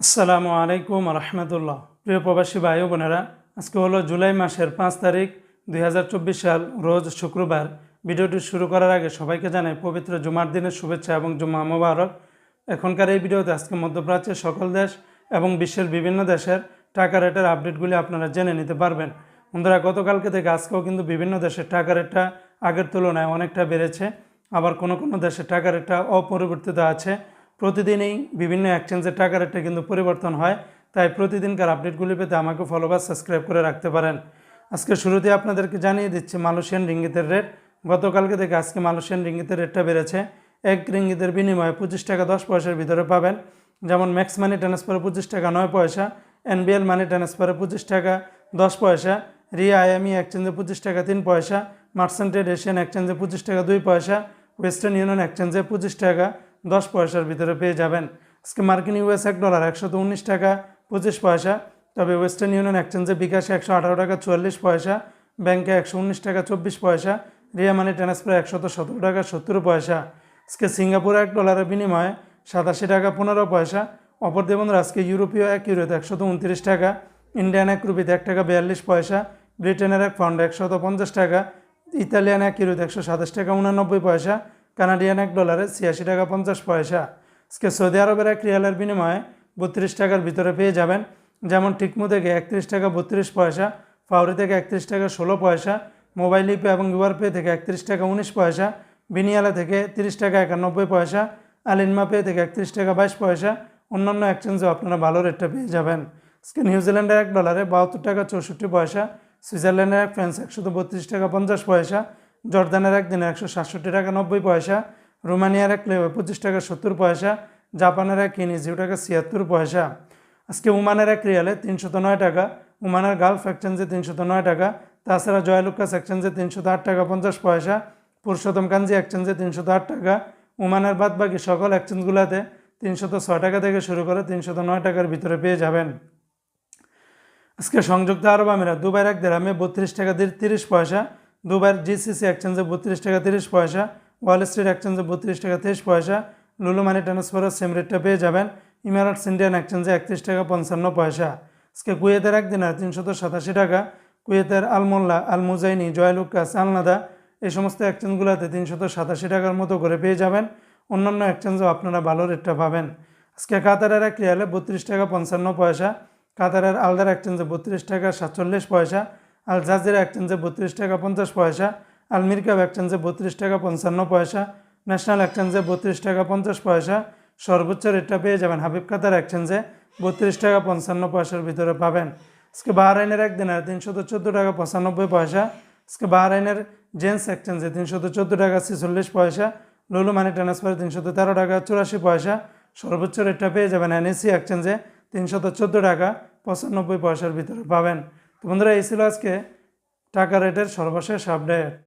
আসসালামু আলাইকুম রহমতুল্লাহ প্রিয় প্রবাসী ভাই বোনেরা, আজকে হলো জুলাই মাসের পাঁচ তারিখ দুই হাজার চব্বিশ সাল, রোজ শুক্রবার। ভিডিওটি শুরু করার আগে সবাইকে জানাই পবিত্র জুমার দিনের শুভেচ্ছা এবং জুম্মা মোবারক। এখনকার এই ভিডিওতে আজকে মধ্যপ্রাচ্যের সকল দেশ এবং বিশ্বের বিভিন্ন দেশের টাকা রেটের আপডেটগুলি আপনারা জেনে নিতে পারবেন। বন্ধুরা, গতকালকে থেকে আজকেও কিন্তু বিভিন্ন দেশের টাকা রেটটা আগের তুলনায় অনেকটা বেড়েছে। আবার কোনো কোনো দেশের টাকা রেটটা অপরিবর্তিত আছে। প্রতিদিনই বিভিন্ন এক্সচেঞ্জের টাকা রেটটা কিন্তু পরিবর্তন হয়, তাই প্রতিদিনকার আপডেটগুলি পেতে আমাকে ফলো বা সাবস্ক্রাইব করে রাখতে পারেন। আজকে শুরুতে আপনাদেরকে জানিয়ে দিচ্ছি, মালয়েশিয়ান রিঙ্গিতের রেট গতকালকে থেকে আজকে মালয়েশিয়ান রিঙ্গিতের রেটটা বেড়েছে। এক রিঙ্গিতের বিনিময়ে পঁচিশ টাকা দশ পয়সার ভিতরে পাবেন। যেমন ম্যাক্স মানি ট্রান্সফারে পঁচিশ টাকা নয় পয়সা এনবিএল মানি ট্রান্সফারে পঁচিশ টাকা দশ পয়সা, রিয়া আইএমই এক্সচেঞ্জে পঁচিশ টাকা তিন পয়সা মার্সেন্টেড এশিয়ান এক্সচেঞ্জে পঁচিশ টাকা দুই পয়সা ওয়েস্টার্ন ইউনিয়ন এক্সচেঞ্জে পঁচিশ টাকা দশ পয়সার ভিতরে পেয়ে যাবেন। আজকে মার্কিন ইউএস এক ডলার একশো উনিশ টাকা, পঁচিশ পয়সা। তবে ওয়েস্টার্ন ইউনিয়ন এক্সচেঞ্জে বিকাশে একশো আঠারো টাকা, চুয়াল্লিশ পয়সা। ব্যাংকে একশো উনিশ টাকা, চব্বিশ পয়সা। রিয়া মানি ট্রান্সফার একশত সতেরো টাকা, সত্তর পয়সা। আজকে সিঙ্গাপুরে এক ডলারের বিনিময়ে সাতাশি টাকা, পনেরো পয়সা। অপর দেবন্ধুরা আজকে ইউরোপীয় এক ইউরোতে একশত উনত্রিশ টাকা, ইন্ডিয়ান এক রুপিতে এক টাকা, বিয়াল্লিশ পয়সা। ব্রিটেনের এক পাউন্ড একশত পঞ্চাশ টাকা, ইতালিয়ান এক ইউরোতে একশো সাতাশ টাকা, উনানব্বই পয়সা। কানাডিয়ান এক ডলারে ছিয়াশি টাকা পঞ্চাশ পয়সা। আজকে সৌদি আরবের এক রিয়ালের বিনিময়ে বত্রিশ টাকার ভিতরে পেয়ে যাবেন। যেমন টিকমু থেকে একত্রিশ টাকা বত্রিশ পয়সা, ফাউরি থেকে একত্রিশ টাকা ষোলো পয়সা, মোবাইল ইপে এবং ইউআর পে থেকে একত্রিশ টাকা উনিশ পয়সা, বিনিয়ালা থেকে তিরিশ টাকা একানব্বই পয়সা, আলিনমা পে থেকে একত্রিশ টাকা বাইশ পয়সা, অন্যান্য এক্সচেঞ্জেও আপনারা ভালো রেটটা পেয়ে যাবেন। আজকে নিউজিল্যান্ডের এক ডলারে বাহাত্তর টাকা চৌষট্টি পয়সা, সুইজারল্যান্ডের এক ফ্রান্স একশো বত্রিশ টাকা পঞ্চাশ পয়সা জর্দানের এক দিনে একশো সাতষট্টি টাকা নব্বই পয়সা, রোমানিয়ার এক লেবে পঁচিশ টাকা সত্তর পয়সা, জাপানের এক কিনি জিরো টাকা ছিয়াত্তর পয়সা। আজকে উমানের এক রিয়ালে তিনশত নয় টাকা উমানের গালফ এক্সচেঞ্জে তিনশত নয় টাকা, তাছাড়া জয়লুকাস এক্সচেঞ্জে তিনশত আট টাকা পঞ্চাশ পয়সা, পুরুষোত্তম কাঞ্জি এক্সচেঞ্জে তিনশত আট টাকা উমানের বাদ বাকি সকল এক্সচেঞ্জগুলোতে তিনশত ছয় টাকা থেকে শুরু করে তিনশত নয় টাকার ভিতরে পেয়ে যাবেন। আজকে সংযুক্ত আরব আমিরাত দুবাইয়ের এক দেড়ামে বত্রিশ টাকা তিরিশ পয়সা দুবাইয়ের জিসিসি এক্সচেঞ্জে বত্রিশ টাকা তিরিশ পয়সা ওয়াল স্ট্রিট এক্সচেঞ্জে বত্রিশ টাকা তেইশ পয়সা লুলু মানি ট্রান্সফারের সেম রেটটা পেয়ে যাবেন। ইমারাটস ইন্ডিয়ান এক্সচেঞ্জে একত্রিশ টাকা পঞ্চান্ন পয়সা। আজকে কুয়েতের একদিনের তিনশত সাতাশি টাকা। কুয়েতের আলমোল্লা আল মুজাইনি জয়লুকাস আলনাদা এই সমস্ত এক্সচেঞ্জগুলোতে তিনশত সাতাশি টাকার মতো করে পেয়ে যাবেন। অন্যান্য এক্সচেঞ্জেও আপনারা ভালো রেটটা পাবেন। আজকে কাতারের এক রিয়ালে বত্রিশ টাকা পঞ্চান্ন পয়সা, কাতারের আলদার এক্সচেঞ্জে বত্রিশ টাকা সাতচল্লিশ পয়সা আল জাজিরা এক্সচেঞ্জে বত্রিশ টাকা পঞ্চাশ পয়সা, আল মিরকাব এক্সচেঞ্জে বত্রিশ টাকা পঞ্চান্ন পয়সা, ন্যাশনাল এক্সচেঞ্জে বত্রিশ টাকা পঞ্চাশ পয়সা। সর্বোচ্চ রেটটা পেয়ে যাবেন হাবিব কাতার এক্সচেঞ্জে বত্রিশ টাকা পঞ্চান্ন পয়সার ভিতরে পাবেন। আজকে বাহরাইনের একদিনের তিনশত চোদ্দ টাকা পঁচানব্বই পয়সা। আজকে বাহরাইনের জেন্টস এক্সচেঞ্জে তিনশত চোদ্দ টাকা ছেচল্লিশ পয়সা। লুলু মানি ট্রান্সফারে তিনশত তেরো টাকা চুরাশি পয়সা। সর্বোচ্চ রেটটা পেয়ে যাবেন এনএসি এক্সচেঞ্জে তিনশত চোদ্দ টাকা পঁচানব্বই পয়সার ভিতরে পাবেন। বন্ধুরা এই ছিল আজকে টাকা রেটের সর্বশেষ আপডেট